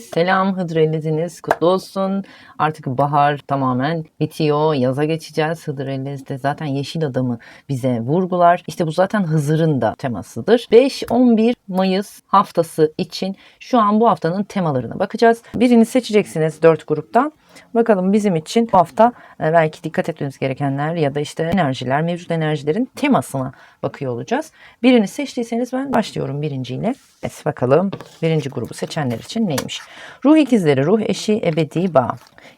Selam Hıdrelleziniz kutlu olsun. Artık bahar tamamen bitiyor. Yaza geçeceğiz. Hıdrellez de zaten yeşil adamı bize vurgular. İşte bu zaten Hızır'ın da temasıdır. 5-11 Mayıs haftası için şu an bu haftanın temalarına bakacağız. Birini seçeceksiniz 4 gruptan. Bakalım bizim için bu hafta e, belki dikkat etmemiz gerekenler ya da işte enerjiler, mevcut enerjilerin temasına bakıyor olacağız. Birini seçtiyseniz ben başlıyorum birinciyle. Evet bakalım birinci grubu seçenler için neymiş? Ruh ikizleri, ruh eşi, ebedi bağ.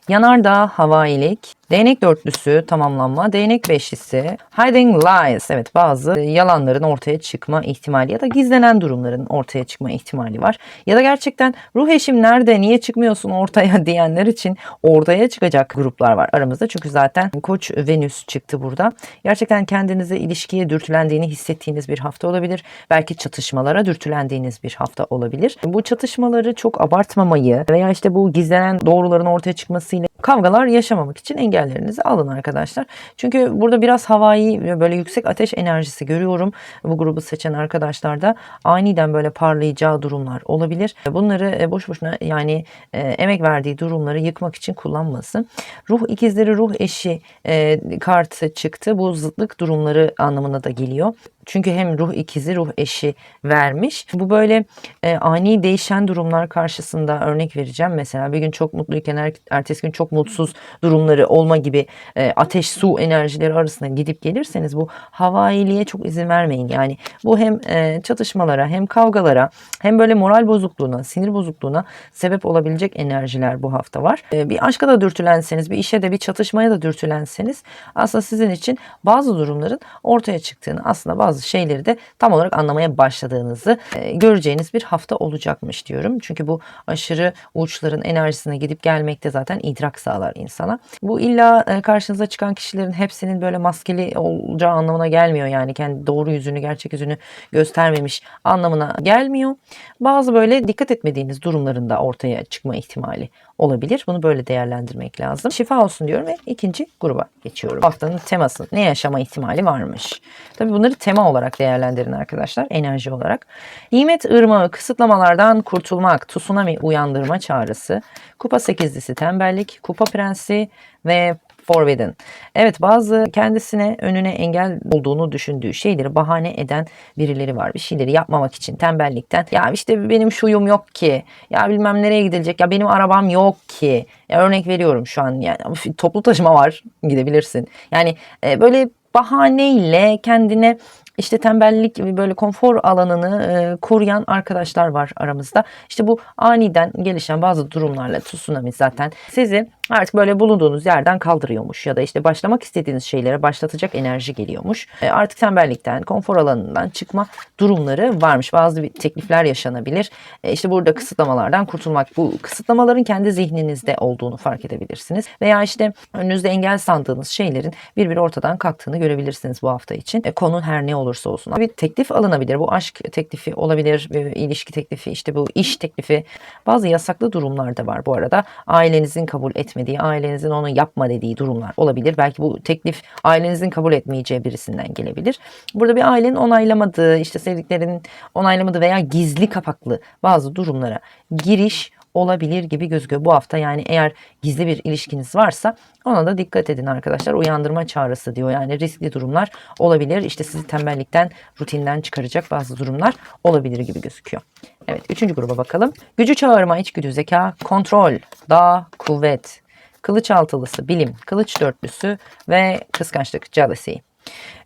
Yanardağ, havailik, değnek dörtlüsü, tamamlanma, değnek beşlisi, hiding lies, evet bazı yalanların ortaya çıkma ihtimali ya da gizlenen durumların ortaya çıkma ihtimali var. Ya da gerçekten ruh eşim nerede, niye çıkmıyorsun ortaya diyenler için ortaya çıkacak gruplar var aramızda. Çünkü zaten Koç Venüs çıktı burada. Gerçekten kendinize ilişkiye dürtülendiğini hissettiğiniz bir hafta olabilir. Belki çatışmalara dürtülendiğiniz bir hafta olabilir. Bu çatışmaları çok abartmamayı veya işte bu gizlenen doğruların ortaya diplomasi'nin kavgalar yaşamamak için engellerinizi alın arkadaşlar. Çünkü burada biraz havai böyle yüksek ateş enerjisi görüyorum. Bu grubu seçen arkadaşlarda aniden böyle parlayacağı durumlar olabilir. Bunları e, boş boşuna yani e, emek verdiği durumları yıkmak için kullanmasın. Ruh ikizleri, ruh eşi e, kartı çıktı. Bu zıtlık durumları anlamına da geliyor. Çünkü hem ruh ikizi, ruh eşi vermiş. Bu böyle e, ani değişen durumlar karşısında örnek vereceğim. Mesela bir gün çok mutluyken er, ertesi gün çok mutsuz durumları olma gibi e, ateş, su enerjileri arasında gidip gelirseniz bu havailiğe çok izin vermeyin. Yani bu hem e, çatışmalara hem kavgalara hem böyle moral bozukluğuna, sinir bozukluğuna sebep olabilecek enerjiler bu hafta var. E, bir aşka da dürtülenseniz, bir işe de bir çatışmaya da dürtülenseniz aslında sizin için bazı durumların ortaya çıktığını aslında bazı şeyleri de tam olarak anlamaya başladığınızı e, göreceğiniz bir hafta olacakmış diyorum. Çünkü bu aşırı uçların enerjisine gidip gelmekte zaten idrak sağlar insana. Bu illa e, karşınıza çıkan kişilerin hepsinin böyle maskeli olacağı anlamına gelmiyor. Yani kendi doğru yüzünü, gerçek yüzünü göstermemiş anlamına gelmiyor. Bazı böyle dikkat etmediğiniz durumlarında ortaya çıkma ihtimali olabilir. Bunu böyle değerlendirmek lazım. Şifa olsun diyorum ve ikinci gruba geçiyorum. Haftanın teması ne yaşama ihtimali varmış. Tabii bunları tema olarak değerlendirin arkadaşlar. Enerji olarak. Nimet ırmağı kısıtlamalardan kurtulmak. Tsunami uyandırma çağrısı. Kupa sekizlisi tembellik. Kupa prensi ve Forbidden. Evet bazı kendisine önüne engel olduğunu düşündüğü şeyleri bahane eden birileri var. Bir şeyleri yapmamak için tembellikten. Ya işte benim şuyum yok ki. Ya bilmem nereye gidilecek. Ya benim arabam yok ki. Ya örnek veriyorum şu an. Yani toplu taşıma var. Gidebilirsin. Yani e, böyle bahaneyle kendine işte tembellik ve böyle konfor alanını e, koruyan arkadaşlar var aramızda. İşte bu aniden gelişen bazı durumlarla tsunami zaten sizi artık böyle bulunduğunuz yerden kaldırıyormuş ya da işte başlamak istediğiniz şeylere başlatacak enerji geliyormuş. E, artık tembellikten, konfor alanından çıkma durumları varmış. Bazı bir teklifler yaşanabilir. E, işte burada kısıtlamalardan kurtulmak. Bu kısıtlamaların kendi zihninizde olduğunu fark edebilirsiniz. Veya işte önünüzde engel sandığınız şeylerin bir bir ortadan kalktığını görebilirsiniz bu hafta için. E, konu her ne olursa olsun. Bir teklif alınabilir. Bu aşk teklifi olabilir, bir ilişki teklifi, işte bu iş teklifi. Bazı yasaklı durumlar da var bu arada. Ailenizin kabul etmediği, ailenizin onu yapma dediği durumlar olabilir. Belki bu teklif ailenizin kabul etmeyeceği birisinden gelebilir. Burada bir ailenin onaylamadığı, işte sevdiklerinin onaylamadığı veya gizli kapaklı bazı durumlara giriş olabilir gibi gözüküyor bu hafta. Yani eğer gizli bir ilişkiniz varsa ona da dikkat edin arkadaşlar. Uyandırma çağrısı diyor. Yani riskli durumlar olabilir. İşte sizi tembellikten, rutinden çıkaracak bazı durumlar olabilir gibi gözüküyor. Evet üçüncü gruba bakalım. Gücü çağırma, içgüdü, zeka, kontrol, dağ, kuvvet, kılıç altılısı, bilim, kılıç dörtlüsü ve kıskançlık, jealousy.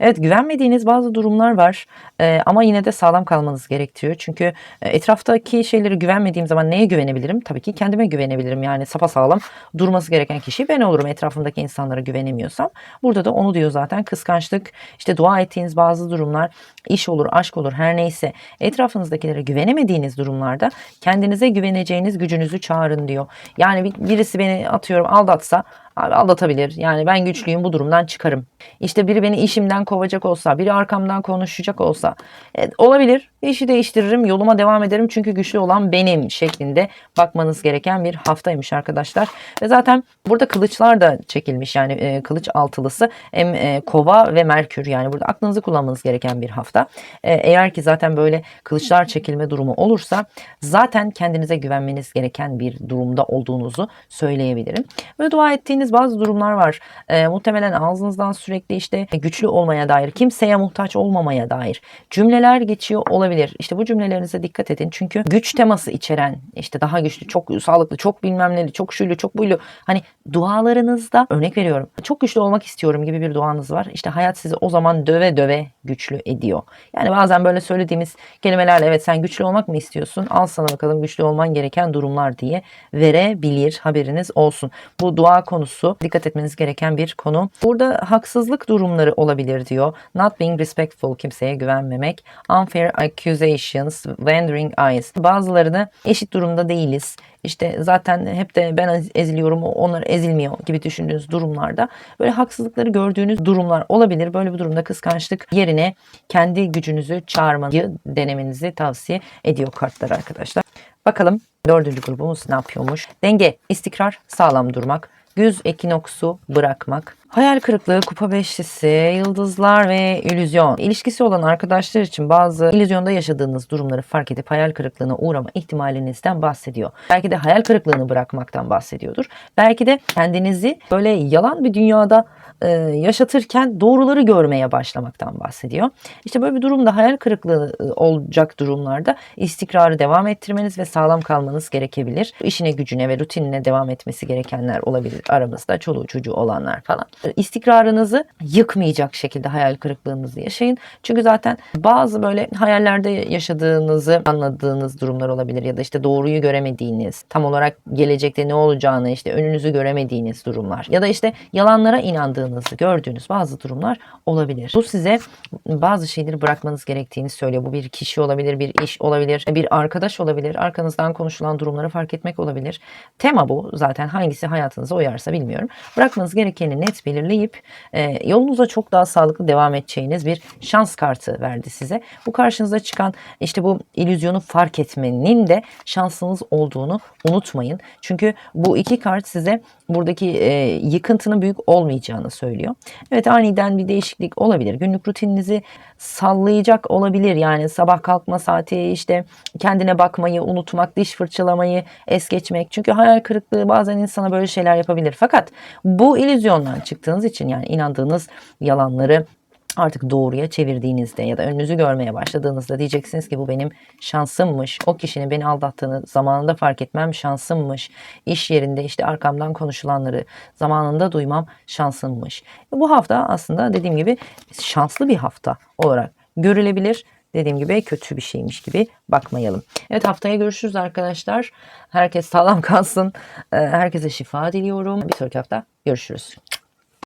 Evet güvenmediğiniz bazı durumlar var ee, ama yine de sağlam kalmanız gerekiyor. Çünkü e, etraftaki şeyleri güvenmediğim zaman neye güvenebilirim? Tabii ki kendime güvenebilirim. Yani sağlam durması gereken kişi ben olurum etrafımdaki insanlara güvenemiyorsam. Burada da onu diyor zaten kıskançlık, işte dua ettiğiniz bazı durumlar, iş olur, aşk olur her neyse etrafınızdakilere güvenemediğiniz durumlarda kendinize güveneceğiniz gücünüzü çağırın diyor. Yani birisi beni atıyorum aldatsa Abi aldatabilir. Yani ben güçlüyüm bu durumdan çıkarım. İşte biri beni işimden kovacak olsa, biri arkamdan konuşacak olsa. Evet, olabilir. İşi değiştiririm, yoluma devam ederim çünkü güçlü olan benim şeklinde bakmanız gereken bir haftaymış arkadaşlar. Ve zaten burada kılıçlar da çekilmiş yani e, kılıç altılısı hem e, kova ve merkür yani burada aklınızı kullanmanız gereken bir hafta. E, eğer ki zaten böyle kılıçlar çekilme durumu olursa zaten kendinize güvenmeniz gereken bir durumda olduğunuzu söyleyebilirim. Böyle dua ettiğiniz bazı durumlar var. E, muhtemelen ağzınızdan sürekli işte güçlü olmaya dair, kimseye muhtaç olmamaya dair cümleler geçiyor olabilir. İşte bu cümlelerinize dikkat edin. Çünkü güç teması içeren işte daha güçlü, çok sağlıklı, çok bilmem neli, çok şuylu, çok buylu. Hani dualarınızda örnek veriyorum. Çok güçlü olmak istiyorum gibi bir duanız var. İşte hayat sizi o zaman döve döve güçlü ediyor. Yani bazen böyle söylediğimiz kelimelerle evet sen güçlü olmak mı istiyorsun? Al sana bakalım güçlü olman gereken durumlar diye verebilir. Haberiniz olsun. Bu dua konusu dikkat etmeniz gereken bir konu. Burada haksızlık durumları olabilir diyor. Not being respectful kimseye güvenmemek. Unfair accusations, wandering eyes. Bazılarını eşit durumda değiliz. İşte zaten hep de ben eziliyorum onlar ezilmiyor gibi düşündüğünüz durumlarda böyle haksızlıkları gördüğünüz durumlar olabilir. Böyle bir durumda kıskançlık yerine kendi gücünüzü çağırmayı denemenizi tavsiye ediyor kartlar arkadaşlar. Bakalım dördüncü grubumuz ne yapıyormuş? Denge, istikrar, sağlam durmak, güz ekinoksu bırakmak, hayal kırıklığı, kupa beşlisi, yıldızlar ve illüzyon. İlişkisi olan arkadaşlar için bazı illüzyonda yaşadığınız durumları fark edip hayal kırıklığına uğrama ihtimalinizden bahsediyor. Belki de hayal kırıklığını bırakmaktan bahsediyordur. Belki de kendinizi böyle yalan bir dünyada e, yaşatırken doğruları görmeye başlamaktan bahsediyor. İşte böyle bir durumda hayal kırıklığı e, olacak durumlarda istikrarı devam ettirmeniz ve sağlam kalmanız gerekebilir. İşine gücüne ve rutinine devam etmesi gerekenler olabilir aramızda çoluğu çocuğu olanlar falan. E, İstikrarınızı yıkmayacak şekilde hayal kırıklığınızı yaşayın. Çünkü zaten bazı böyle hayallerde yaşadığınızı anladığınız durumlar olabilir ya da işte doğruyu göremediğiniz, tam olarak gelecekte ne olacağını işte önünüzü göremediğiniz durumlar ya da işte yalanlara inandığınızı gördüğünüz bazı durumlar olabilir. Bu size bazı şeyleri bırakmanız gerektiğini söylüyor. Bu bir kişi olabilir, bir iş olabilir, bir arkadaş olabilir, arkanızdan konuşulan durumları fark etmek olabilir. Tema bu zaten hangisi hayatınıza uyarsa bilmiyorum. Bırakmanız gerekeni net belirleyip e, yolunuza çok daha sağlıklı devam edeceğiniz bir şans kartı verdi size. Bu karşınıza çıkan işte bu illüzyonu fark etmenin de şansınız olduğunu unutmayın. Çünkü bu iki kart size buradaki e, yıkıntının büyük olmayacağını söylüyor. Evet aniden bir değişiklik olabilir. Günlük rutininizi sallayacak olabilir. Yani sabah kalkma saati işte kendine bakmayı unutmak, diş fırçalamayı es geçmek. Çünkü hayal kırıklığı bazen insana böyle şeyler yapabilir. Fakat bu illüzyondan çıktığınız için yani inandığınız yalanları artık doğruya çevirdiğinizde ya da önünüzü görmeye başladığınızda diyeceksiniz ki bu benim şansımmış. O kişinin beni aldattığını zamanında fark etmem şansımmış. İş yerinde işte arkamdan konuşulanları zamanında duymam şansımmış. Bu hafta aslında dediğim gibi şanslı bir hafta olarak görülebilir. Dediğim gibi kötü bir şeymiş gibi bakmayalım. Evet haftaya görüşürüz arkadaşlar. Herkes sağlam kalsın. Herkese şifa diliyorum. Bir sonraki hafta görüşürüz.